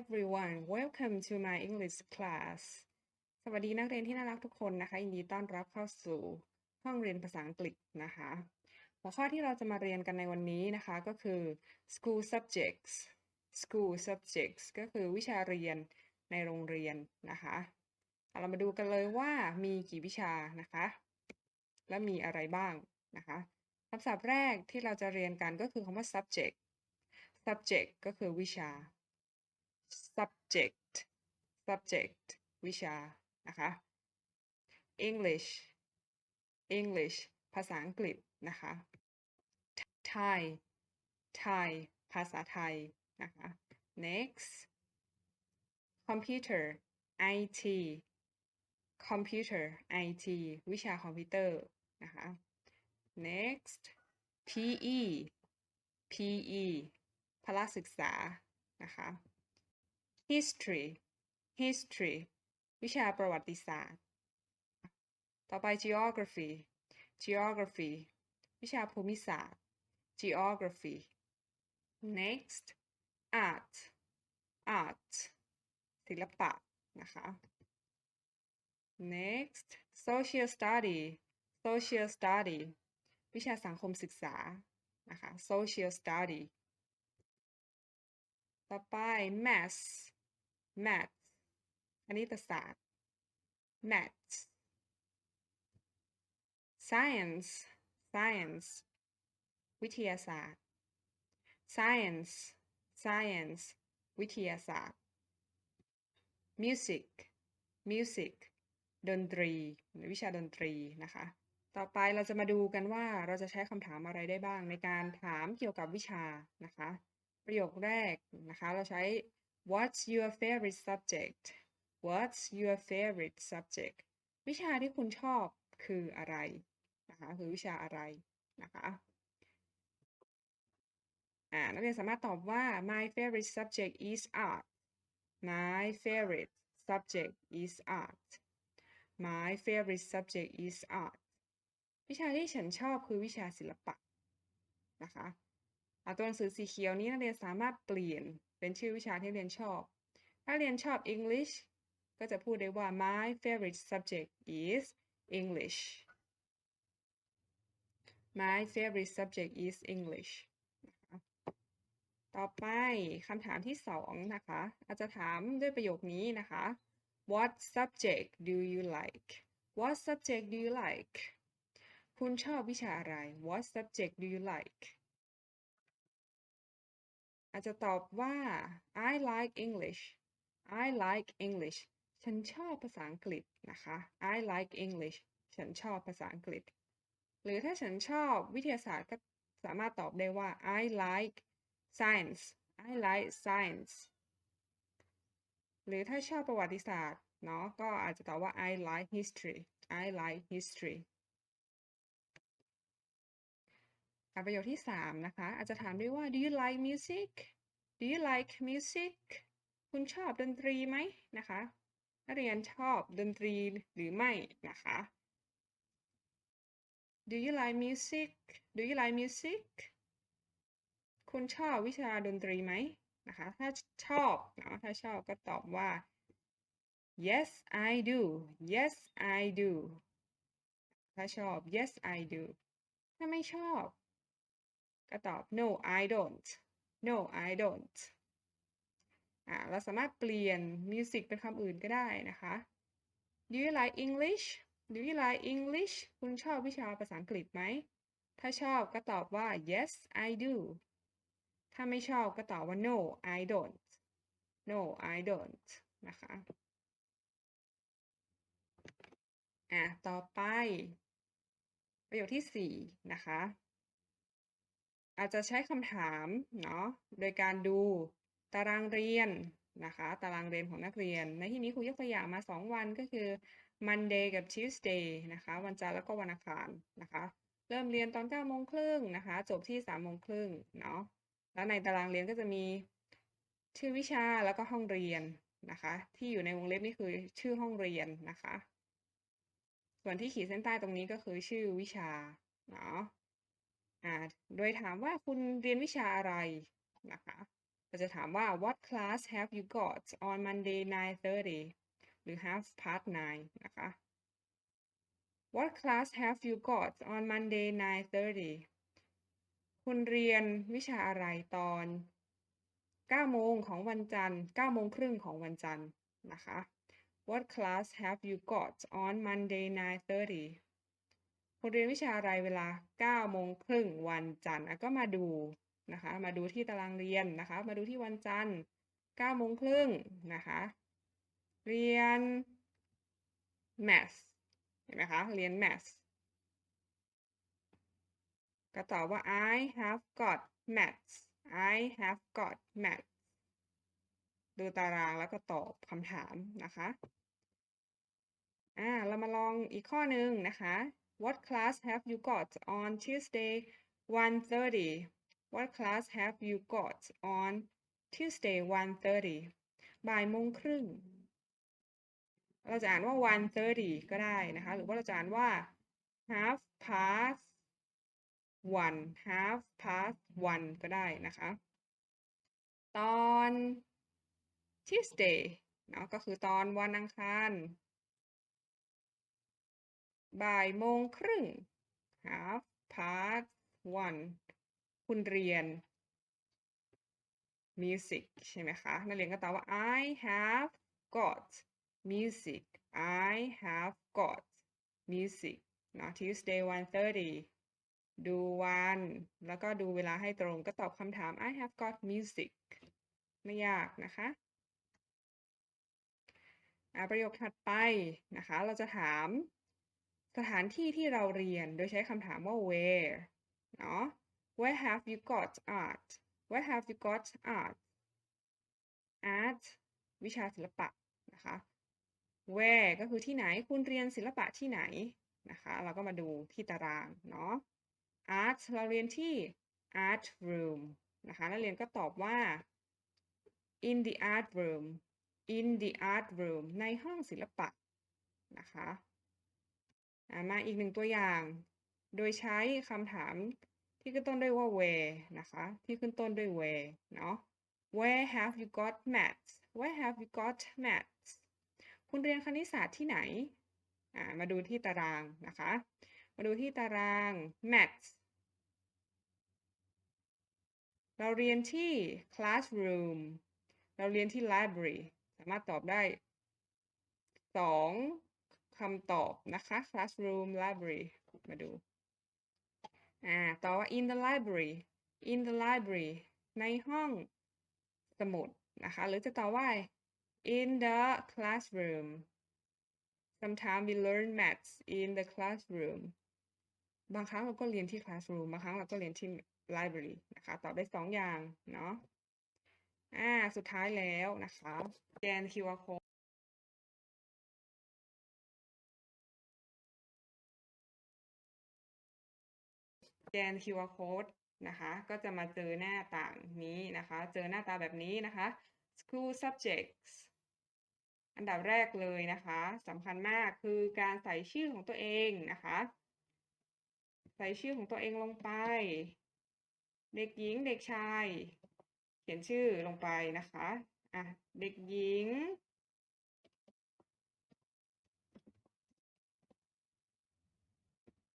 everyone welcome to my English class สวัสดีนักเรียนที่น่ารักทุกคนนะคะยินดีต้อนรับเข้าสู่ห้องเรียนภาษาอังกฤษนะคะ หัวข้อที่เราจะมาเรียนกันในวันนี้นะคะก็คือ school subjects school subjects ก็คือวิชาเรียนในโรงเรียนนะคะเรามาดูกันเลยว่ามีกี่วิชานะคะ และมีอะไรบ้างนะคะคำศัพท์แรกที่เราจะเรียนกันก็คือคำว่า subject subject ก็คือวิชา subject subject วิชา นะคะ English English ภาษาอังกฤษนะคะ Thai Thai ภาษาไทย นะคะ next computer IT computer IT วิชาคอมพิวเตอร์ นะคะ next PE PE พละศึกษา นะคะ history history วิชาประวัติศาสตร์ ต่อไป geography geography วิชาภูมิศาสตร์ geography next art art ศิลปะนะคะ next social study social study วิชาสังคมศึกษานะคะ social study ต่อไป math math คณิตศาสตร์ maths science science วิทยาศาสตร์ science science วิทยาศาสตร์ music music ดนตรีหรือวิชาดนตรีนะคะ ต่อไปเราจะมาดูกันว่าเราจะใช้คำถามอะไรได้บ้างในการถามเกี่ยวกับวิชานะคะ ประโยคแรกนะคะ เราใช้ What's your favorite subject What's your favorite subject วิชาที่คุณชอบคืออะไรนะคะคือวิชาอะไรนะคะอ่านักเรียนสามารถตอบว่า My favorite subject is art My favorite subject is art My favorite subject is art วิชาที่ฉันชอบคือวิชาศิลปะนะคะเอาตัวหนังสือสีเขียวนี้นักเรียนสามารถเปลี่ยน เป็นชื่อวิชาที่เรียนชอบ ถ้าเรียนชอบ English ก็จะพูดได้ว่า My favorite subject is English My favorite subject is English ต่อไปคำถามที่สองนะคะ อาจจะถามด้วยประโยคนี้นะคะ What subject do you like What subject do you like คุณชอบวิชาอะไร What subject do you like อาจจะตอบว่า I like English I like English ฉันชอบภาษาอังกฤษนะคะ I like English ฉันชอบภาษาอังกฤษ หรือถ้าฉันชอบวิทยาศาสตร์ก็สามารถตอบได้ว่า I like science I like science หรือถ้าชอบประวัติศาสตร์เนาะก็อาจจะตอบว่า I like history I like history อะ ประโยคที่สามนะคะ อาจจะถามด้วยว่า Do you like music Do you like music คุณชอบดนตรีไหมนะคะนักเรียนชอบดนตรีหรือไม่นะคะ Do you like music Do you like music คุณชอบวิชาดนตรีไหมนะคะ ถ้าชอบเนาะถ้าชอบก็ตอบว่า Yes I do Yes I do ถ้าชอบ Yes I do ถ้าไม่ชอบ ก็ตอบ No I don't No I don't อ่าเราสามารถเปลี่ยน music เป็นคำอื่นก็ได้นะคะ Do you like English Do you like English คุณชอบวิชาภาษาอังกฤษไหม ถ้าชอบก็ตอบว่า Yes I do ถ้าไม่ชอบก็ตอบว่า No I don't No I don't นะคะ อะ ต่อไป ประโยคที่สี่นะคะ อาจจะใช้คำถามเนาะโดยการดูตารางเรียนนะคะ ตารางเรียนของนักเรียน ในที่นี้ครูยกตัวอย่างมา 2 วันก็คือ Monday กับ Tuesday นะคะ วันจันทร์แล้วก็วันอังคารนะคะ เริ่มเรียนตอน9โมงครึ่งนะคะ จบที่3โมงครึ่งเนาะแล้วในตารางเรียนก็จะมีชื่อวิชาแล้วก็ห้องเรียนนะคะ ที่อยู่ในวงเล็บนี่คือชื่อห้องเรียนนะคะ ส่วนที่ขีดเส้นใต้ตรงนี้ก็คือชื่อวิชาเนาะ อ่าโดยถามว่าคุณเรียนวิชาอะไรนะคะเราจะถามว่า what class have you got on Monday 9:30 หรือ half past nine นะคะ what class have you got on Monday 9:30 คุณเรียนวิชาอะไรตอน 9 โมงของวันจันทร์ 9 โมงครึ่งของวันจันทร์นะคะ What class have you got on Monday 9:30 คุณเรียนวิชาอะไรเวลา9โมงครึ่งวันจันทร์ก็มาดูนะคะ มาดูที่ตารางเรียนนะคะ มาดูที่วันจันทร์9โมงครึ่งนะคะ เรียน math เห็นไหมคะ เรียน math ก็ตอบว่า I have got maths I have got maths ดูตารางแล้วก็ตอบคำถามนะคะ อ่า เรามาลองอีกข้อหนึ่งนะคะ What class have you got on Tuesday 1:30 What class have you got on Tuesday 1:30บ่ายโมงครึ่ง เราจะอ่านว่า 1:30 ก็ได้นะคะ หรือว่าเราจะอ่านว่า half past one half past one ก็ได้นะคะ ตอน Tuesday เนาะก็คือตอนวันอังคาร บ่ายโมงครึ่ง half past one คุณเรียน music ใช่ไหมคะ นักเรียนก็ตอบว่า I have got music I have got music นะ Tuesday 1:30 ดูวัน แล้วก็ดูเวลาให้ตรงก็ตอบคำถาม I have got music ไม่ยากนะคะอ่าประโยคถัดไปนะคะ เราจะถาม สถานที่ที่เราเรียนโดยใช้คำถามว่า where เนาะ where have you got art where have you got art art วิชาศิลปะนะคะ where ก็คือที่ไหนคุณเรียนศิลปะที่ไหนนะคะ เราก็มาดูที่ตารางเนาะ art เราเรียนที่ art room นะคะนักเรียนก็ตอบว่า in the art room in the art room ในห้องศิลปะนะคะ มาอีกหนึ่งตัวอย่าง โดยใช้คำถามที่ขึ้นต้นด้วยว่า where นะคะ ที่ขึ้นต้นด้วย where เนาะ where have you got maths where have you got maths คุณเรียนคณิตศาสตร์ที่ไหน มาดูที่ตารางนะคะ มาดูที่ตาราง maths เราเรียนที่ classroom เราเรียนที่ library สามารถตอบได้สอง คำตอบนะคะ classroom library มาดู อ่า ต่อว่า in the library in the library ในห้องสมุดนะคะ หรือจะต่อว่า in the classroom sometimes we learn maths in the classroom บางครั้งเราก็เรียนที่ classroom บางครั้งเราก็เรียนที่ library นะคะ ตอบได้สองอย่างเนาะ อ่า สุดท้ายแล้วนะคะ แกน QR code แกน QR code นะคะ ก็จะมาเจอหน้าต่างนี้นะคะ เจอหน้าตาแบบนี้นะคะ school subjects อันดับแรกเลยนะคะสำคัญมากคือการใส่ชื่อของตัวเองนะคะ ใส่ชื่อของตัวเองลงไป เด็กหญิงเด็กชาย เขียนชื่อลงไปนะคะอะเด็กหญิง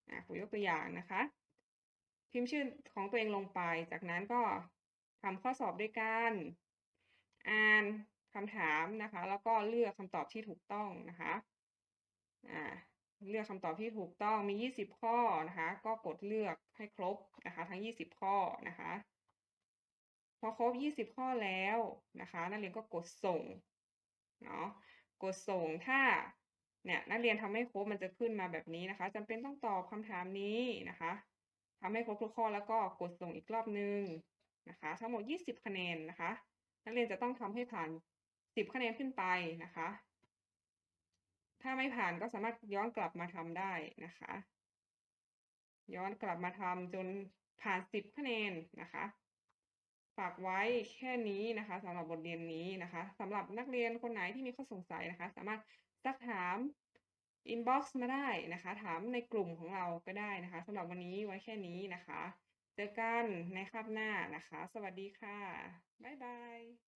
อะผมยกตัวอย่างนะคะ พิมพ์ชื่อของตัวเองลงไป จากนั้นก็ทำข้อสอบด้วยกันอ่านคำถามนะคะ แล้วก็เลือกคำตอบที่ถูกต้องนะคะอ่าเลือกคำตอบที่ถูกต้องมี 20 ข้อนะคะ ก็กดเลือกให้ครบนะคะ ทั้ง 20 ข้อนะคะ พอครบ 20 ข้อแล้วนะคะนักเรียนก็กดส่งเนาะกดส่งถ้าเนี่ยนักเรียนทำให้ครบมันจะขึ้นมาแบบนี้นะคะจำเป็นต้องตอบคำถามนี้นะคะ ทำให้ครบทุกข้อแล้วก็กดส่งอีกรอบนึงนะคะ ทั้งหมด 20 คะแนนนะคะ นักเรียนจะต้องทำให้ผ่าน 10 คะแนนขึ้นไปนะคะ ถ้าไม่ผ่านก็สามารถย้อนกลับมาทำได้นะคะ ย้อนกลับมาทำจนผ่าน 10 คะแนนนะคะฝากไว้แค่นี้นะคะสำหรับบทเรียนนี้นะคะสำหรับนักเรียนคนไหนที่มีข้อสงสัยนะคะ สามารถซักถาม อินบ็อกซ์มาได้นะคะ ถามในกลุ่มของเราก็ได้นะคะสำหรับวันนี้ไว้แค่นี้นะคะ เจอกันในคาบหน้านะคะ สวัสดีค่ะ บ๊ายบาย